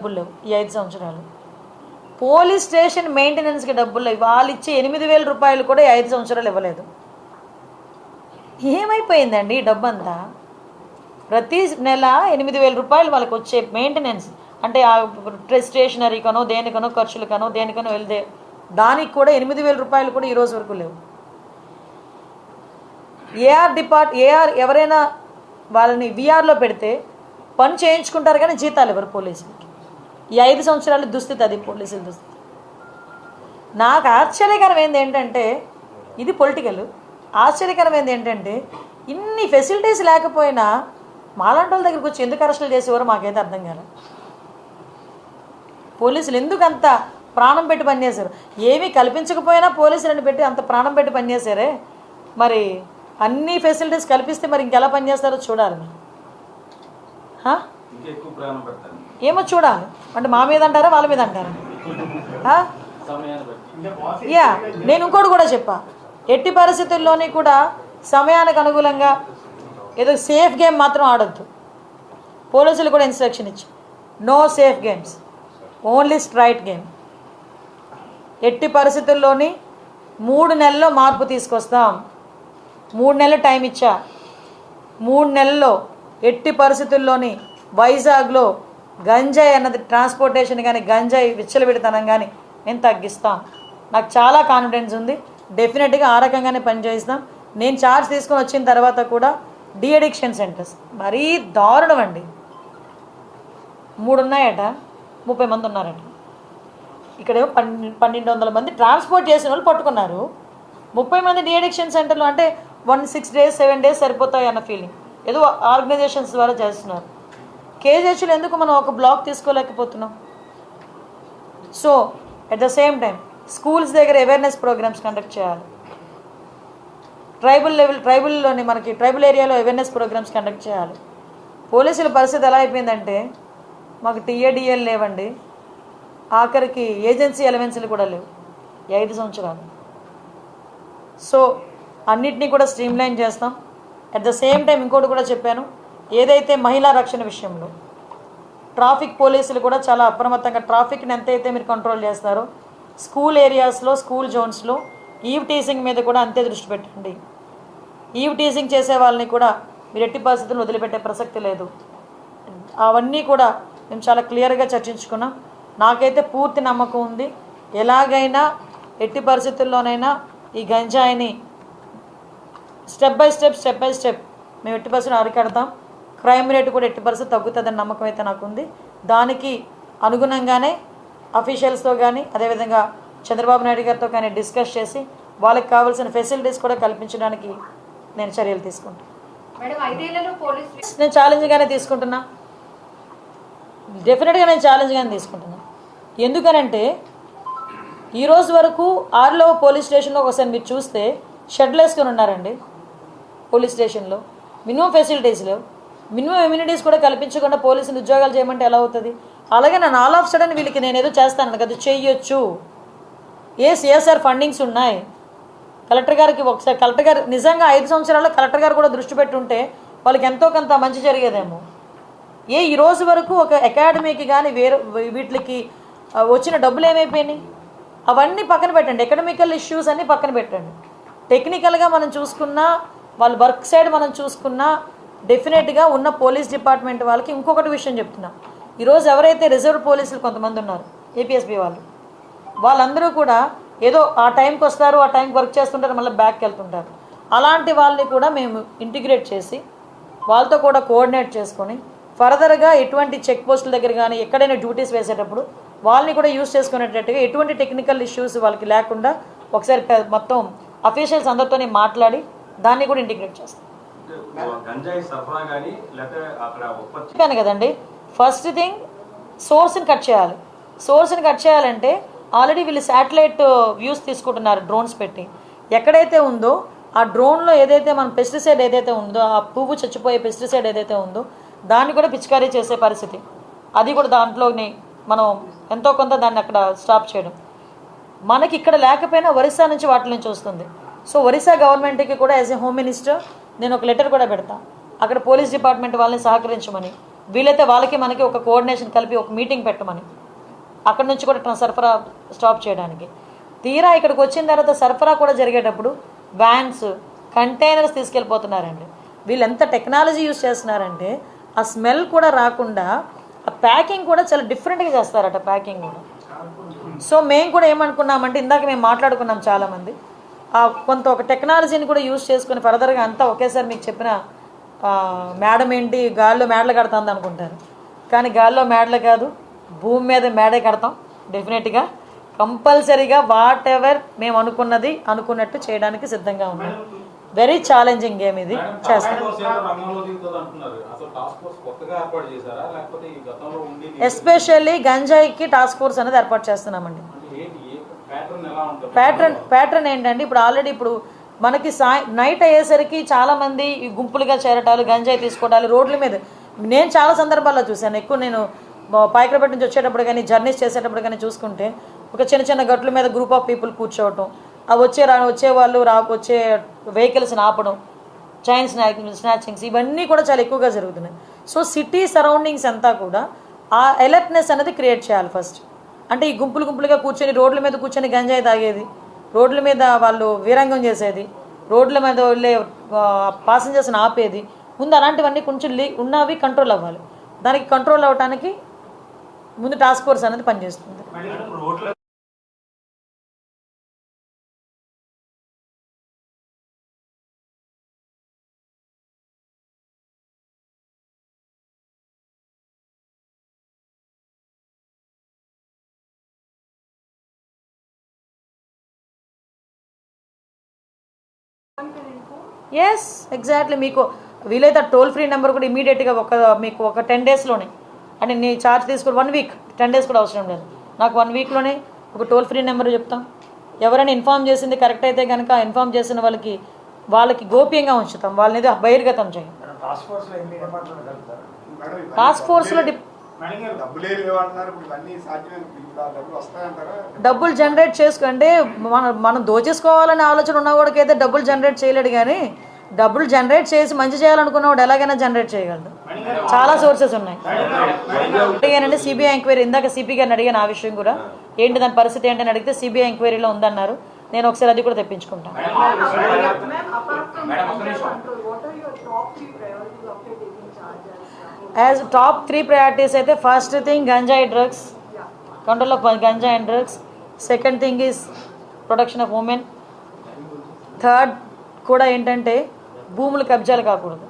డబ్బులు లేవు. ఈ ఐదు సంవత్సరాలు. పోలీస్ స్టేషన్ మెయింటెనెన్స్కి డబ్బులు లేవు. వాళ్ళు ఇచ్చే ఎనిమిది వేల రూపాయలు కూడా ఈ ఐదు సంవత్సరాలు ఇవ్వలేదు. ఏమైపోయిందండి ఈ డబ్బు అంతా ప్రతి నెల ఎనిమిది వేల రూపాయలు వాళ్ళకి వచ్చే మెయింటెనెన్స్. అంటే ఆ స్టేషనరీకనో దేనికనో ఖర్చులకనో దేనికనో వెళ్తే దానికి కూడా ఎనిమిది వేల రూపాయలు కూడా ఈరోజు వరకు లేవు. ఏఆర్ డిపార్ట్ ఏఆర్ ఎవరైనా వాళ్ళని విఆర్లో పెడితే పని చేయించుకుంటారు కానీ జీతాలు ఎవరు పోలీసులకి. ఈ ఐదు సంవత్సరాలు దుస్థితి అది పోలీసుల దుస్థితి. నాకు ఆశ్చర్యకరమైంది ఏంటంటే ఇది పొలిటికల్ ఆశ్చర్యకరమైంది ఏంటంటే ఇన్ని ఫెసిలిటీస్ లేకపోయినా మాలాంటి వాళ్ళ దగ్గరికి వచ్చి ఎందుకు అరెస్టులు చేసేవారో మాకైతే అర్థం కాలేదు పోలీసులు ఎందుకు అంత ప్రాణం పెట్టి పనిచేశారు? ఏమీ కల్పించకపోయినా పోలీసులను పెట్టి అంత ప్రాణం పెట్టి పనిచేశారే? మరి అన్ని ఫెసిలిటీస్ కల్పిస్తే మరి ఇంకెలా పనిచేస్తారో చూడాలి. మరి. ఏమో చూడాలి. అంటే మా మీద అంటారా వాళ్ళ మీద అంటారా? యా నేను ఇంకోటి కూడా చెప్పా. ఎట్టి పరిస్థితుల్లోని కూడా సమయానికి అనుకూలంగా ఏదో సేఫ్ గేమ్ మాత్రం ఆడొద్దు. పోలీసులు కూడా ఇన్స్ట్రక్షన్ ఇచ్చి. No safe games only straight game ఎట్టి పరిస్థితుల్లోని మూడు నెలల్లో మార్పు తీసుకొస్తాం. మూడు నెలలు టైం ఇచ్చా. మూడు నెలల్లో ఎట్టి పరిస్థితుల్లోని వైజాగ్లో గంజాయి అన్నది ట్రాన్స్పోర్టేషన్ కానీ గంజాయి విచ్చలవిడితనం కానీ నేను తగ్గిస్తాను నాకు చాలా కాన్ఫిడెన్స్ ఉంది. డెఫినెట్గా ఆ రకంగానే పనిచేస్తాం నేను ఛార్జ్ తీసుకొని వచ్చిన తర్వాత కూడా డిఅడిక్షన్ సెంటర్స్ మరీ దారుణం అండి. మూడు ఉన్నాయట ముప్పై మంది ఉన్నారట. ఇక్కడేమో పన్నె పన్నెండు వందల మంది ట్రాన్స్పోర్ట్ చేసిన వాళ్ళు పట్టుకున్నారు. ముప్పై మంది డిఅడిక్షన్ సెంటర్లు అంటే one six days seven days సరిపోతాయి అన్న ఫీలింగ్ ఏదో ఆర్గనైజేషన్స్ ద్వారా చేస్తున్నారు. కేజీహెచ్లు ఎందుకు మనం ఒక block తీసుకోలేకపోతున్నాం? So at the same time schools దగ్గర అవేర్నెస్ ప్రోగ్రామ్స్ కండక్ట్ చేయాలి. ట్రైబల్ లెవెల్ ట్రైబల్లోని మనకి ట్రైబల్ ఏరియాలో అవేర్నెస్ ప్రోగ్రామ్స్ కండక్ట్ చేయాలి. పోలీసుల పరిస్థితి ఎలా అయిపోయిందంటే మాకు టీఏడిఎల్ లేవండి. ఆఖరికి ఏజెన్సీ ఎలవెన్స్లు కూడా లేవు. ఐదు సంవత్సరాలు. సో అన్నిటినీ కూడా స్ట్రీమ్లైన్ చేస్తాం. అట్ ద సేమ్ టైం ఇంకోటి కూడా చెప్పాను. ఏదైతే మహిళా రక్షణ విషయంలో ట్రాఫిక్ పోలీసులు కూడా చాలా అప్రమత్తంగా ట్రాఫిక్ని ఎంతైతే మీరు కంట్రోల్ చేస్తారో స్కూల్ ఏరియాస్లో స్కూల్ జోన్స్లో ఈవ్ టీసింగ్ మీద కూడా అంతే దృష్టి పెట్టండి. ఈవ్ టీసింగ్ చేసే వాళ్ళని కూడా మీరు ఎట్టి పరిస్థితులు వదిలిపెట్టే ప్రసక్తి లేదు. అవన్నీ కూడా మేము చాలా క్లియర్గా చర్చించుకున్నాం. నాకైతే పూర్తి నమ్మకం ఉంది. ఎలాగైనా ఎట్టి పరిస్థితుల్లోనైనా ఈ గంజాయిని step by step step by step మేము ఎట్టి పరిస్థితులు అరికడతాం. క్రైమ్ రేటు కూడా ఎట్టి పర్సెంట్ తగ్గుతుందని నమ్మకం అయితే నాకు ఉంది దానికి అనుగుణంగానే అఫీషియల్స్తో కానీ అదేవిధంగా చంద్రబాబు నాయుడు గారితో కానీ డిస్కస్ చేసి వాళ్ళకి కావాల్సిన ఫెసిలిటీస్ కూడా కల్పించడానికి నేను చర్యలు తీసుకుంటాను నేను ఛాలెంజ్గానే తీసుకుంటున్నా. డెఫినెట్గా నేను ఛాలెంజ్గానే తీసుకుంటున్నా. ఎందుకనంటే ఈ రోజు వరకు ఆరులో పోలీస్ స్టేషన్లో ఒకసారి మీరు చూస్తే షెడ్లు వేసుకొని ఉన్నారండి పోలీస్ స్టేషన్లో. మినిమం ఫెసిలిటీస్ లేవు. మినిమం ఇమ్యూనిటీస్ కూడా కల్పించకుండా పోలీసులు ఉద్యోగాలు చేయమంటే ఎలా అవుతుంది? అలాగే నన్ను ఆల్ ఆఫ్ సడన్ వీళ్ళకి నేను ఏదో చేస్తాను కదా చేయొచ్చు. ఏ సిఎస్ఆర్ ఫండింగ్స్ ఉన్నాయి. కలెక్టర్ గారికి ఒకసారి కలెక్టర్ గారు నిజంగా ఐదు సంవత్సరాల్లో కలెక్టర్ గారు కూడా దృష్టి పెట్టుంటే వాళ్ళకి ఎంతో కొంత మంచి జరిగేదేమో. ఏ ఈ రోజు వరకు ఒక అకాడమీకి కానీ వేరే వీటికి వచ్చిన డబ్బులు ఏమైపోయినాయి? అవన్నీ పక్కన పెట్టండి. ఎకడమికల్ ఇష్యూస్ అన్నీ పక్కన పెట్టండి. టెక్నికల్గా మనం చూసుకున్నా వాళ్ళ వర్క్ సైడ్ మనం చూసుకున్నా డెఫినెట్గా ఉన్న పోలీస్ డిపార్ట్మెంట్ వాళ్ళకి ఇంకొకటి విషయం చెప్తున్నా. ఈరోజు ఎవరైతే రిజర్వ్ పోలీసులు కొంతమంది ఉన్నారు ఏపీఎస్బీ వాళ్ళు వాళ్ళందరూ కూడా ఏదో ఆ టైంకి వస్తారు ఆ టైంకి వర్క్ చేస్తుంటారు మళ్ళీ బ్యాక్కి వెళ్తుంటారు. అలాంటి వాళ్ళని కూడా మేము ఇంటిగ్రేట్ చేసి వాళ్ళతో కూడా కోఆర్డినేట్ చేసుకొని ఫర్దర్గా ఎటువంటి చెక్ పోస్టుల దగ్గర కానీ ఎక్కడైనా డ్యూటీస్ వేసేటప్పుడు వాళ్ళని కూడా యూజ్ చేసుకునేటట్టుగా ఎటువంటి టెక్నికల్ ఇష్యూస్ వాళ్ళకి లేకుండా ఒకసారి మొత్తం అఫీషియల్స్ అందరితోనే మాట్లాడి దాన్ని కూడా ఇంటిగ్రేట్ చేస్తాం. గంజాయి లేకపోతే అక్కడ చెప్పాను కదండి. ఫస్ట్ థింగ్ సోర్స్ని కట్ చేయాలి. సోర్స్ని కట్ చేయాలంటే ఆల్రెడీ వీళ్ళు శాటిలైట్ వ్యూస్ తీసుకుంటున్నారు డ్రోన్స్ పెట్టి. ఎక్కడైతే ఉందో ఆ డ్రోన్లో ఏదైతే మన పెస్టిసైడ్ ఏదైతే ఉందో ఆ పువ్వు చచ్చిపోయే పెస్టిసైడ్ ఏదైతే ఉందో దాన్ని కూడా పిచికారీ చేసే పరిస్థితి. అది కూడా దాంట్లోని మనం ఎంతో కొంత దాన్ని అక్కడ స్టాప్ చేయడం. మనకి ఇక్కడ లేకపోయినా ఒరిస్సా నుంచి వాటి నుంచి వస్తుంది. సో ఒరిస్సా గవర్నమెంట్కి కూడా యాజ్ ఎ హోమ్ మినిస్టర్ నేను ఒక లెటర్ కూడా పెడతా. అక్కడ పోలీస్ డిపార్ట్మెంట్ వాళ్ళని సహకరించమని వీలైతే వాళ్ళకి మనకి ఒక కోఆర్డినేషన్ కలిపి ఒక మీటింగ్ పెట్టమని అక్కడ నుంచి కూడా సరఫరా స్టాప్ చేయడానికి. తీరా ఇక్కడికి వచ్చిన తర్వాత సరఫరా కూడా జరిగేటప్పుడు వ్యాన్స్ కంటైనర్స్ తీసుకెళ్ళిపోతున్నారండి. వీళ్ళు ఎంత టెక్నాలజీ యూస్ చేస్తున్నారంటే ఆ స్మెల్ కూడా రాకుండా ఆ ప్యాకింగ్ కూడా చాలా డిఫరెంట్గా చేస్తారట ప్యాకింగ్ కూడా. సో మేము కూడా ఏమనుకున్నామంటే ఇందాక మేము మాట్లాడుకున్నాం చాలామంది కొంత ఒక టెక్నాలజీని కూడా యూస్ చేసుకుని ఫర్దర్గా అంతా ఒకేసారి మీకు చెప్పిన మేడం ఏంటి గాల్లో మేడలు కడుతుంది అనుకుంటారు కానీ గాల్లో మేడలు కాదు భూమి మీద మేడే కడతాం డెఫినెట్గా. కంపల్సరీగా వాట్ ఎవర్ మేము అనుకున్నది అనుకున్నట్టు చేయడానికి సిద్ధంగా ఉన్నాం. వెరీ ఛాలెంజింగ్ గేమ్ ఇది. చేస్తాం. ఎస్పెషల్లీ గంజాయికి టాస్క్ ఫోర్స్ అనేది ఏర్పాటు చేస్తున్నామండి. ప్యాటర్న్ ప్యాటర్న్ ఏంటంటే ఇప్పుడు ఆల్రెడీ ఇప్పుడు మనకి సాయ నైట్ అయ్యేసరికి చాలా మంది ఈ గుంపులుగా చేరటాలు గంజాయి తీసుకోవటాలు రోడ్ల మీద. నేను చాలా సందర్భాల్లో చూశాను. ఎక్కువ నేను మా పాయకరపేట నుంచి వచ్చేటప్పుడు కానీ జర్నీస్ చేసేటప్పుడు కానీ చూసుకుంటే ఒక చిన్న చిన్న గట్ల మీద గ్రూప్ ఆఫ్ పీపుల్ కూర్చోవటం ఆ వచ్చే రా వచ్చే వాళ్ళు రా వచ్చే వెహికల్స్ని ఆపడం చైన్ స్నాక్ స్నాచింగ్స్ ఇవన్నీ కూడా చాలా ఎక్కువగా జరుగుతున్నాయి. సో సిటీ సరౌండింగ్స్ అంతా కూడా ఆ అలర్ట్నెస్ అనేది క్రియేట్ చేయాలి ఫస్ట్ అంటే ఈ గుంపులు గుంపులుగా కూర్చొని రోడ్ల మీద కూర్చొని గంజాయి తాగేది. రోడ్ల మీద వాళ్ళు వీరంగం చేసేది. రోడ్ల మీద వెళ్ళే పాసెంజర్స్ని ఆపేది. ముందు అలాంటివన్నీ కొంచెం లీ ఉన్నవి కంట్రోల్ అవ్వాలి. దానికి కంట్రోల్ అవ్వటానికి ముందు టాస్క్ ఫోర్స్ అనేది పనిచేస్తుంది. ఎస్ ఎగ్జాక్ట్లీ మీకు వీలైతే టోల్ ఫ్రీ నెంబర్ కూడా ఇమీడియట్గా ఒక మీకు ఒక టెన్ డేస్లోనే అంటే నీ ఛార్జ్ తీసుకుని వన్ వీక్ టెన్ డేస్ కూడా అవసరం లేదు. నాకు వన్ వీక్లోనే ఒక టోల్ ఫ్రీ నెంబర్ చెప్తాం. ఎవరైనా ఇన్ఫామ్ చేసింది కరెక్ట్ అయితే కనుక ఇన్ఫామ్ చేసిన వాళ్ళకి వాళ్ళకి గోప్యంగా ఉంచుతాం. వాళ్ళని బహిర్గతం చేయం. టాస్క్ ఫోర్స్లో డబ్బులు జనరేట్ చేసుకు అంటే మనం మనం దోచేసుకోవాలనే ఆలోచన ఉన్నవాడికైతే డబ్బులు జనరేట్ చేయలేడు కానీ డబ్బులు జనరేట్ చేసి మంచి చేయాలనుకున్నవాడు ఎలాగైనా జనరేట్ చేయగలడు. చాలా సోర్సెస్ ఉన్నాయి. అడిగానండి సిబిఐ ఎంక్వైరీ ఇందాక సిపి గారిని అడిగాను ఆ విషయం కూడా. ఏంటి దాని పరిస్థితి ఏంటని అడిగితే సిబిఐ ఎంక్వైరీలో ఉందన్నారు. నేను ఒకసారి అది కూడా తెప్పించుకుంటాను యాజ్ టాప్ త్రీ ప్రయారిటీస్ అయితే ఫస్ట్ థింగ్ గంజాయి డ్రగ్స్ కంట్రోల్ ఆఫ్ గంజాయి and drugs second thing is protection of women third కూడా ఏంటంటే భూములు కబ్జాలు కాకూడదు.